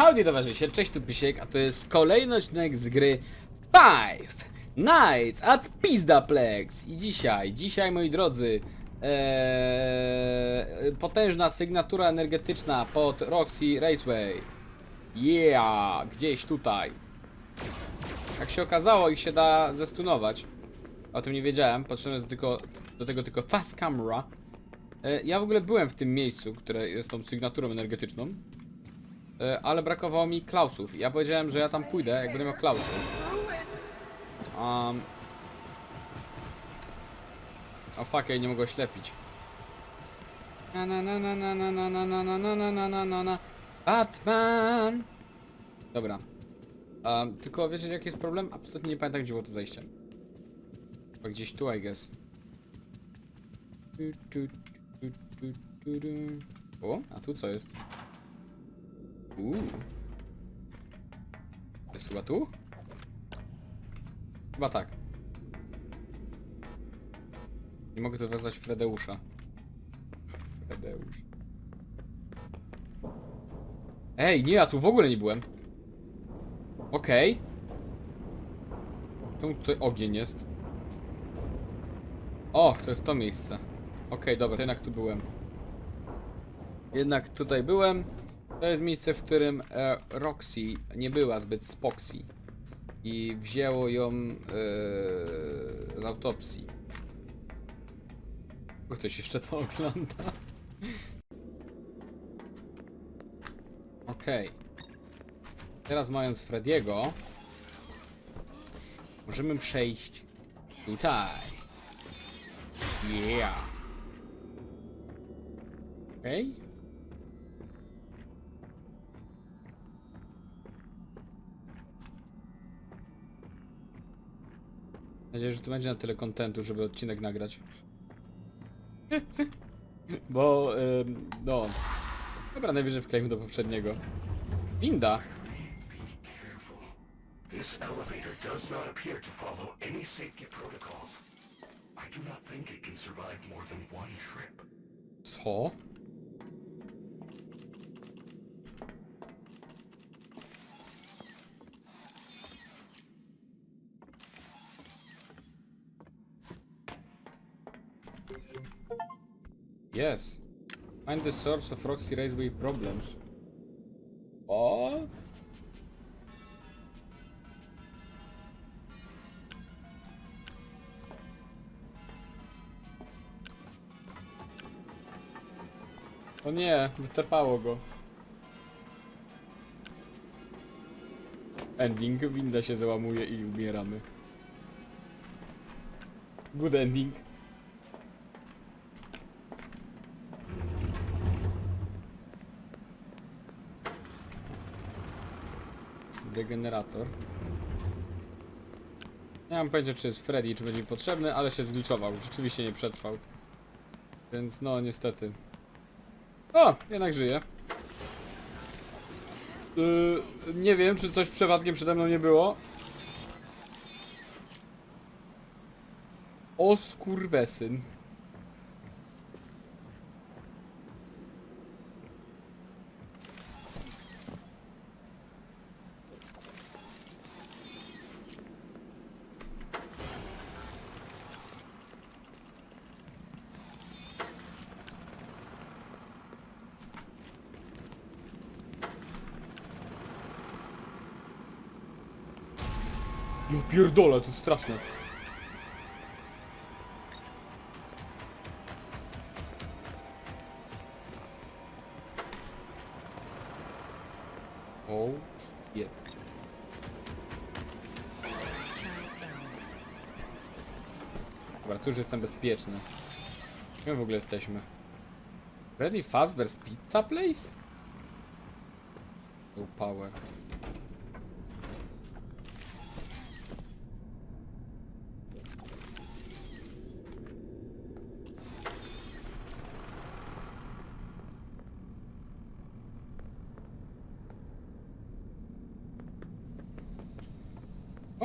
Howdy towarzysze, cześć tu Pysiek, a to jest kolejny odcinek z gry Five Nights at Pizdaplex I dzisiaj, dzisiaj moi drodzy ee, Potężna sygnatura energetyczna pod Roxy Raceway. Yeah, gdzieś tutaj. Jak się okazało, ich się da zestunować. O tym nie wiedziałem, potrzebne jest tylko, do tego tylko fast camera. E, Ja w ogóle byłem w tym miejscu, które jest tą sygnaturą energetyczną E, ale brakowało mi Klausów. Ja powiedziałem, że ja tam pójdę, jak będę miał Klausy. Um... O fuck, ja nie mogę oślepić. Na na na na na na na na na na na na na na na Batman! Dobra. Um, tylko wiecie jaki jest problem? Absolutnie nie pamiętam gdzie było to zejście. Chyba gdzieś tu I guess. O, a tu co jest? Uuu. Jest chyba tu? Chyba tak. Nie mogę tu wezwać Fredeusza. Fredeusz. Ej, nie, ja tu w ogóle nie byłem. Okej. Czemu tutaj ogień jest? O, to jest to miejsce. Okej, dobra, to jednak tu byłem. Jednak tutaj byłem. To jest miejsce, w którym e, Roxy nie była zbyt spoksy. I wzięło ją e, z autopsji. Ktoś jeszcze to ogląda. Okej. Teraz mając Frediego, możemy przejść tutaj. Yeah. Okej. Nadzieję, że tu będzie na tyle kontentu, żeby odcinek nagrać. Bo, ym, no... Dobra, najwyżej wklejmy do poprzedniego. Winda! This elevator does not appear to follow any safety protocols. I do not think it can survive more than one trip. Co? Yes. Find the source of Roxy Raceway problems. What? O nie, wytepało go. Ending, winda się załamuje i umieramy. Good ending. Degenerator. Nie mam pojęcia czy jest Freddy, czy będzie potrzebny, ale się zgliczował. Rzeczywiście nie przetrwał. Więc no niestety. O, jednak żyje. Yy, nie wiem, czy coś przypadkiem przede mną nie było. O skurwesyn. Pierdolę, to jest straszne. O, shit. Dobra, tu już jestem bezpieczny. Gdzie w ogóle jesteśmy? Freddy Fazbear's Pizza Place? No power.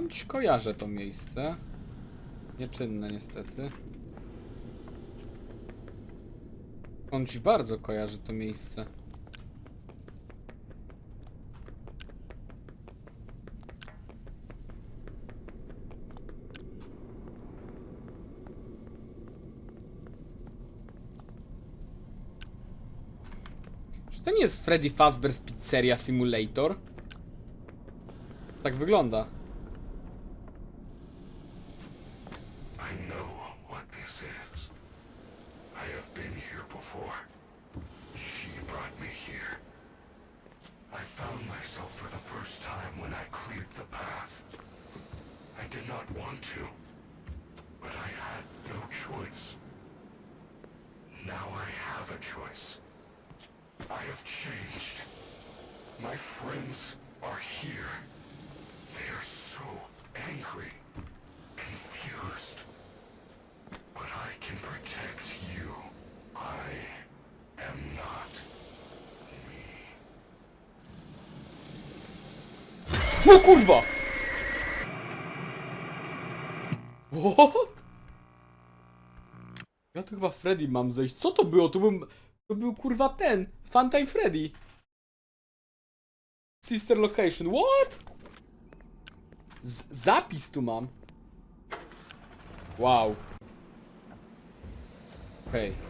skądś kojarzę to miejsce. Nieczynne niestety. Skądś bardzo kojarzy to miejsce. Czy to nie jest Freddy Fazbear's Pizzeria Simulator? Tak wygląda. Myself for the first time when I cleared the path. I did not want to, but I had no choice. Now I have a choice. I have changed. My friends are here. O kurwa! What? Ja tu chyba Freddy mam zejść. Co to było? To był, to był kurwa ten. Funtime Freddy. Sister location. What? Z zapis tu mam. Wow. Okej. What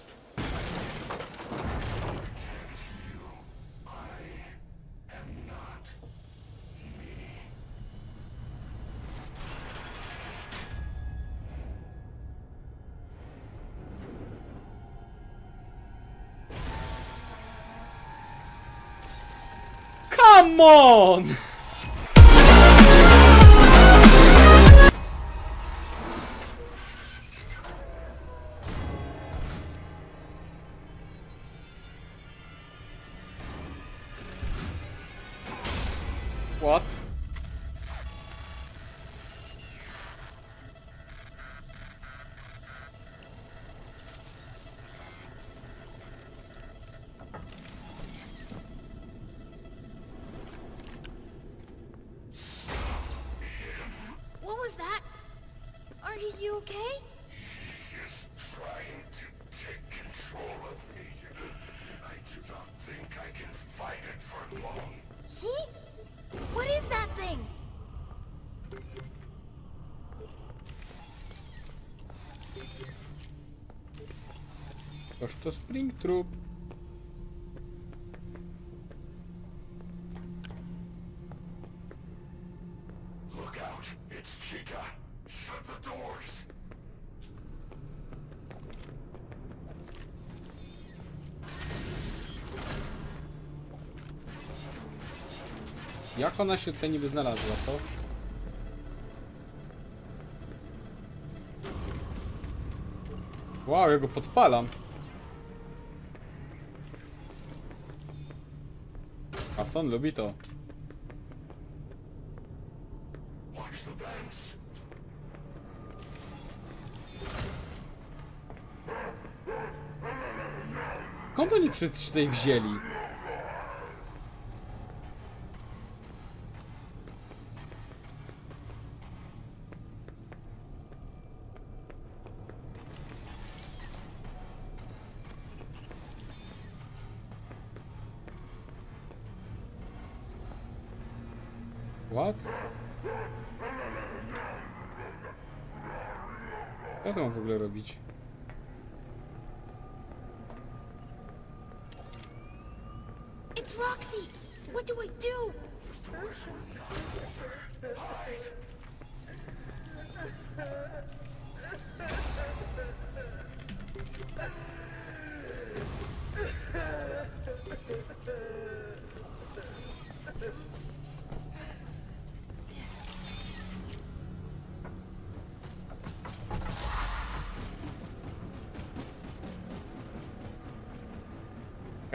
Come on! Are you okay? He is trying to take control of me. I do not think I can fight it for long. He? What is that thing? Toż to Springtrap. Look ona się tutaj niby znalazła, co? Wow, ja go podpalam. Afton lubi to. Skąd oni wszyscy się tutaj wzięli? To mam w ogóle robić? It's Roxy! What do I do?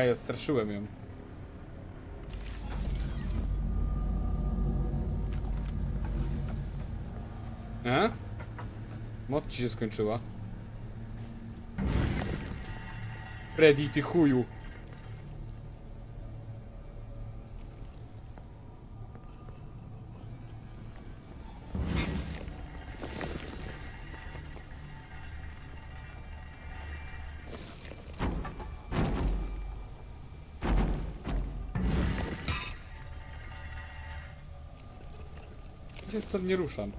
Ej, odstraszyłem ją. E? Moc ci się skończyła. Freddy, ty chuju. Stąd nie ruszam.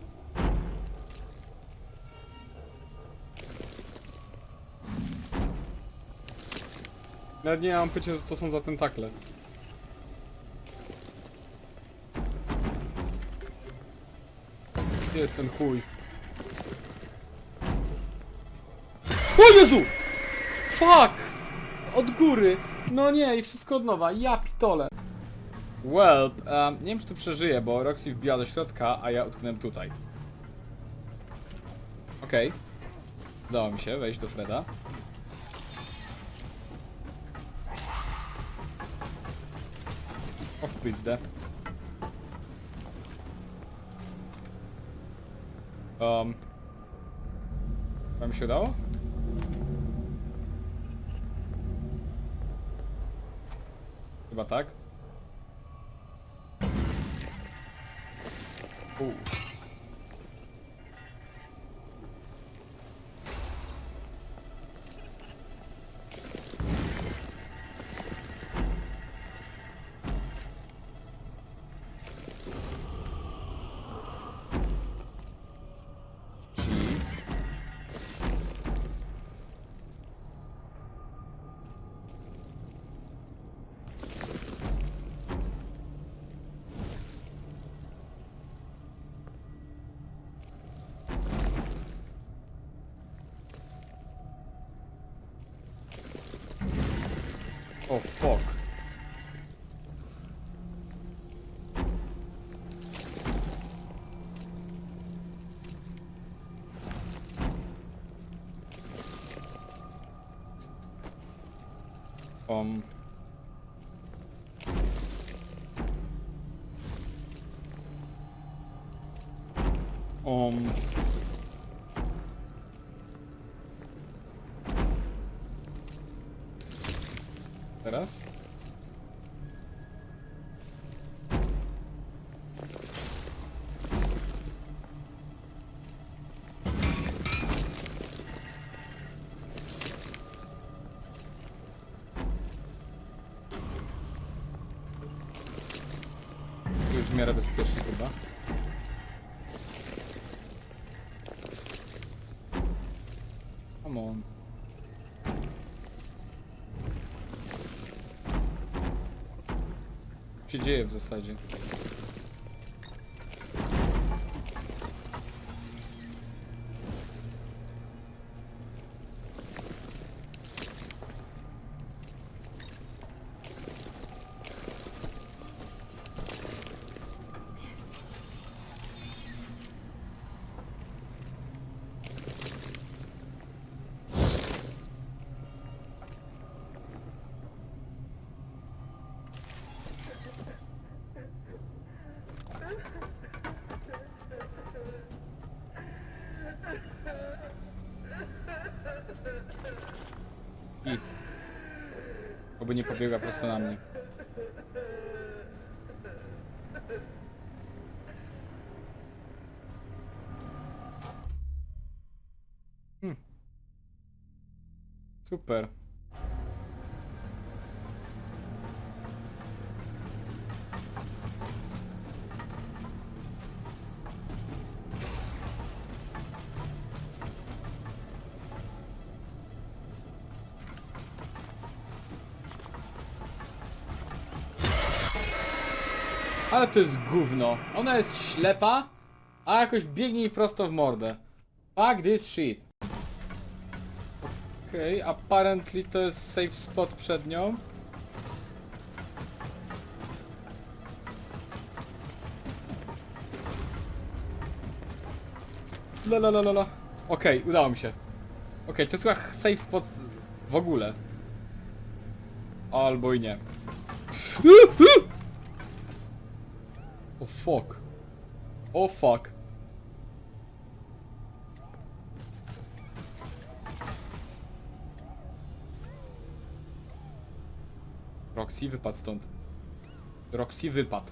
Nawet nie mam pycie, że to są za tentakle. Gdzie jest ten chuj? O Jezu! Fuck! Od góry! No nie, i wszystko od nowa. Ja pitole. Well, um, nie wiem czy tu przeżyję, bo Roxy wbiła do środka, a ja utknąłem tutaj. Okej. Udało mi się wejść do Freda. O w pizdę. Um. Wam się udało? Chyba tak. Ooh. Oh fuck. Um. Um. Miarę bezpiecznie chyba. Come on. Co się dzieje w zasadzie? Pobiega prosto na mnie. Hmm. Super. Ale to jest gówno. Ona jest ślepa, a jakoś biegnie mi prosto w mordę. Fuck this shit. Okej, okay, apparently to jest safe spot przed nią. La la la la la. Okej, udało mi się. Okej, to jest chyba safe spot w ogóle. Albo i nie. Fuck. Oh fuck. Roxy, wypadł stąd. Roxy, wypadł.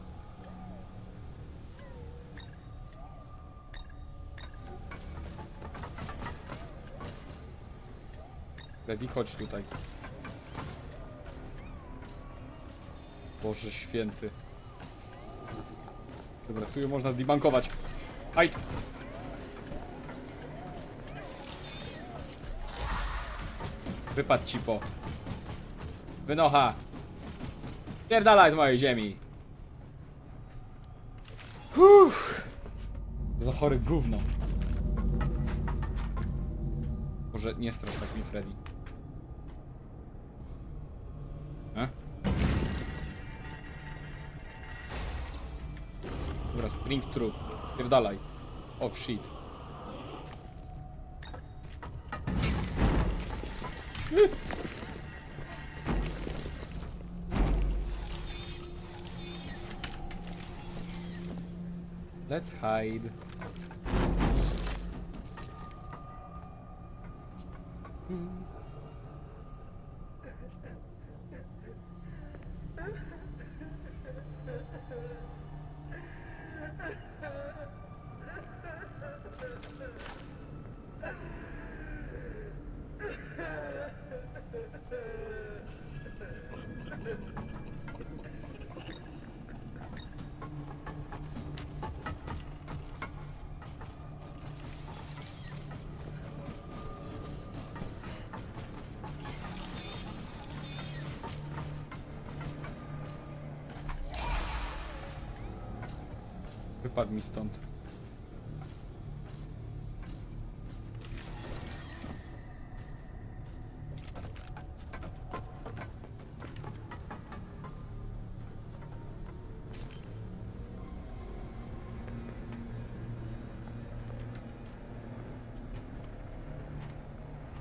Freddy, chodź tutaj. Boże święty. Dobra, tu ją można zdebankować. Ajt! Wypadł ci po. Wynocha! Pierdalaj z mojej ziemi! Uff. Za chory gówno. Może nie strasz tak mi Freddy. Dobra, spring through. Pierdalaj. Oh shit. Let's hide. Wypadł mi stąd.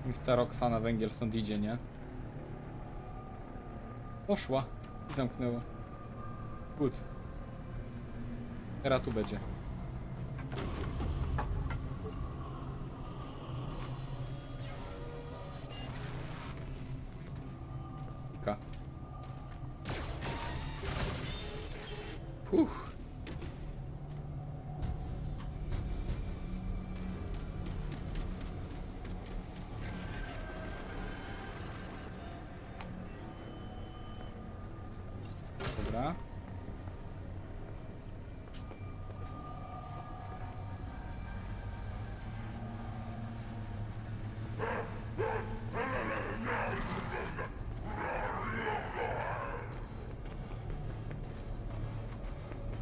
Niech ta Roxana węgiel stąd idzie, nie? Poszła i zamknęła. Good. Teraz tu będzie. Ka. Uff. Dobra.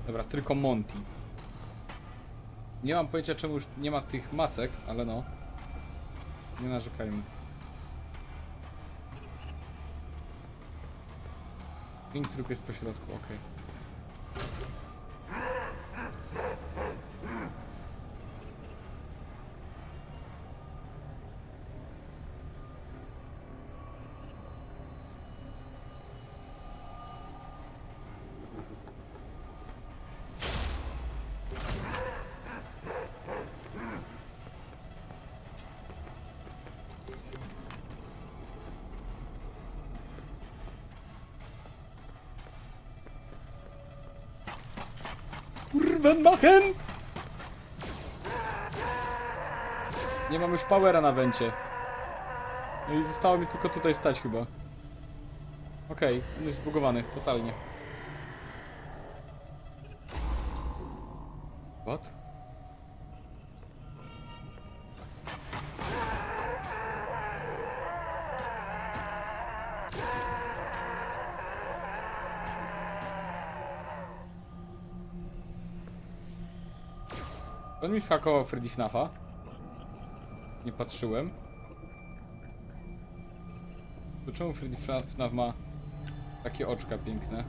Dobra, tylko Monty. Nie mam pojęcia czemu już nie ma tych macek, ale no. Nie narzekajmy. Pink trup jest po środku, okej. Kurwenmachen! Nie mam już powera na wencie. No i zostało mi tylko tutaj stać chyba. Okej, on jest zbugowany, totalnie. On mi schakował Freddy FNAFa. Nie patrzyłem. To czemu Freddy FNAF ma takie oczka piękne?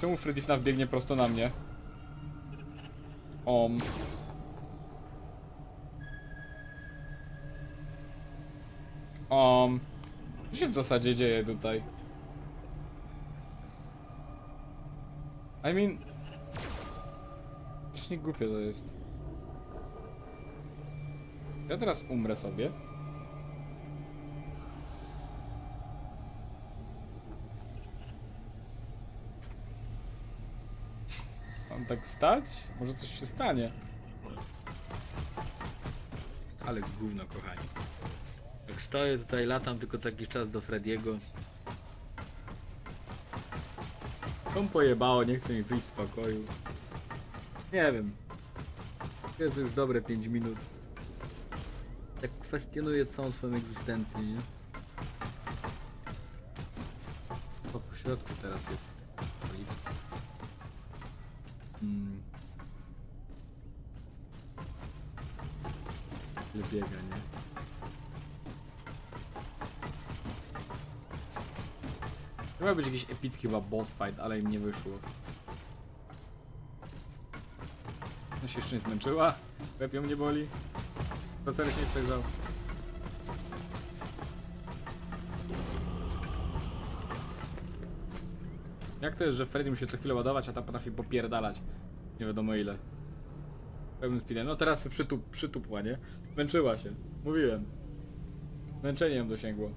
Czemu Freddy FNAF biegnie prosto na mnie? Om. Om. Co się w zasadzie dzieje tutaj? I mean... Właśnie głupie to jest. Ja teraz umrę sobie. Mam tak stać? Może coś się stanie. Ale gówno, kochani. Jak stoję tutaj, latam tylko co jakiś czas do Frediego. Tą pojebało, nie chce mi wyjść z pokoju. Nie wiem. To jest już dobre 5 minut. Tak kwestionuję całą swoją egzystencję, nie? Po pośrodku teraz jest. Oliwa. Tyle biega, nie? Miał być jakiś epicki chyba boss fight, ale im nie wyszło. No się jeszcze nie zmęczyła? Łeb ją nie boli? Proceser się nie. Jak to jest, że Freddy musi co chwilę ładować, a ta potrafi popierdalać? Nie wiadomo ile. Pełnym speedem. No teraz przytup, przytupła, nie? Męczyła się. Mówiłem. Męczenie ją dosięgło.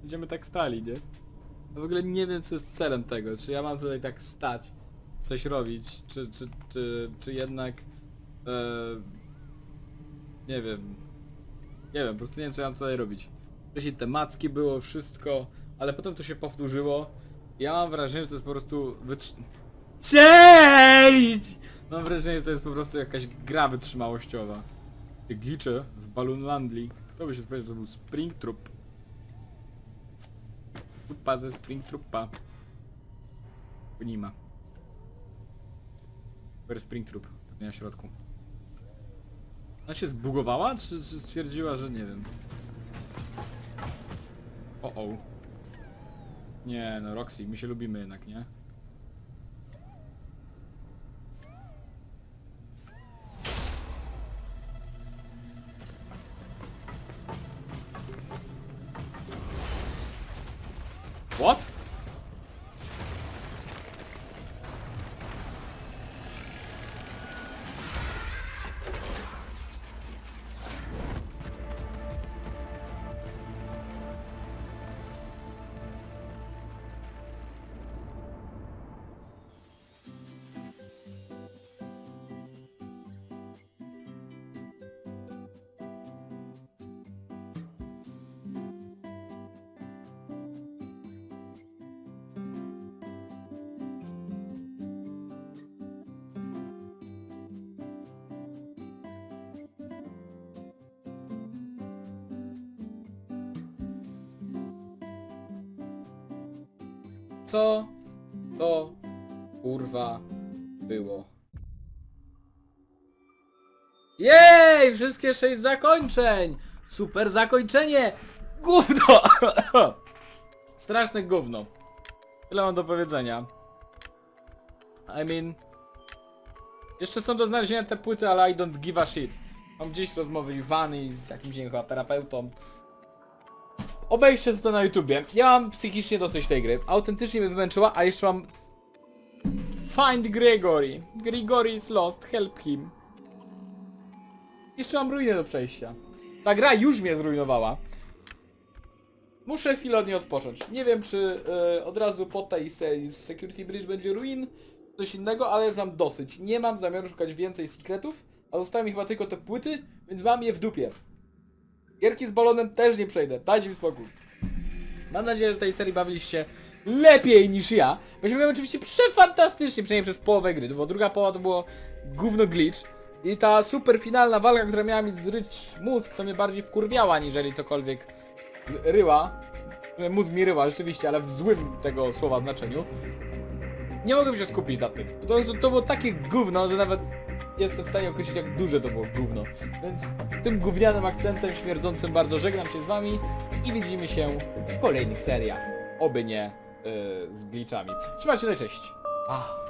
Będziemy tak stali, nie? Ja w ogóle nie wiem co jest celem tego, czy ja mam tutaj tak stać, coś robić, czy, czy, czy, czy jednak e, nie wiem, nie wiem, po prostu nie wiem co ja mam tutaj robić. Wcześniej te macki było, wszystko, ale potem to się powtórzyło. Ja mam wrażenie, że to jest po prostu wytrz... Cześć! Mam wrażenie, że to jest po prostu jakaś gra wytrzymałościowa. Te glicze w Balloon Landli. Kto by się spodziewał, że to był Spring Troop. Trupa ze Spring Troopa. Bo nie ma. Super Spring Troop, pewnie na środku. Ona się zbugowała, czy, czy stwierdziła, że nie wiem? O o. Nie no, Roxy, my się lubimy jednak, nie? Co to kurwa było? Jej! Wszystkie sześć zakończeń! Super zakończenie! Gówno! Straszne gówno. Tyle mam do powiedzenia. I mean... Jeszcze są do znalezienia te płyty, ale I don't give a shit. Mam gdzieś rozmowy Iwany z jakimś nie chyba terapeutą. Obejrzcie to na YouTubie. Ja mam psychicznie dosyć tej gry. Autentycznie mnie wymęczyła, a jeszcze mam... Find Gregory. Gregory is lost, help him. Jeszcze mam ruinę do przejścia. Ta gra już mnie zrujnowała. Muszę chwilę od niej odpocząć. Nie wiem, czy e, od razu po tej serii z Security Bridge będzie ruin, coś innego, ale znam dosyć. Nie mam zamiaru szukać więcej sekretów, a zostały mi chyba tylko te płyty, więc mam je w dupie. Gierki z balonem też nie przejdę, dajcie mi spokój. Mam nadzieję, że tej serii bawiliście lepiej niż ja. Bo się oczywiście przefantastycznie, przynajmniej przez połowę gry, bo druga połowa to było gówno glitch. I ta super finalna walka, która miała mi zryć mózg, to mnie bardziej wkurwiała, niżeli cokolwiek ryła. Mózg mi ryła, rzeczywiście, ale w złym tego słowa znaczeniu. Nie mogłem się skupić na tym. To, to było takie gówno, że nawet jestem w stanie określić jak duże to było gówno. Więc tym gównianym akcentem śmierdzącym bardzo żegnam się z wami i widzimy się w kolejnych seriach. Oby nie yy, z glitchami. Trzymajcie się, cześć. Ah.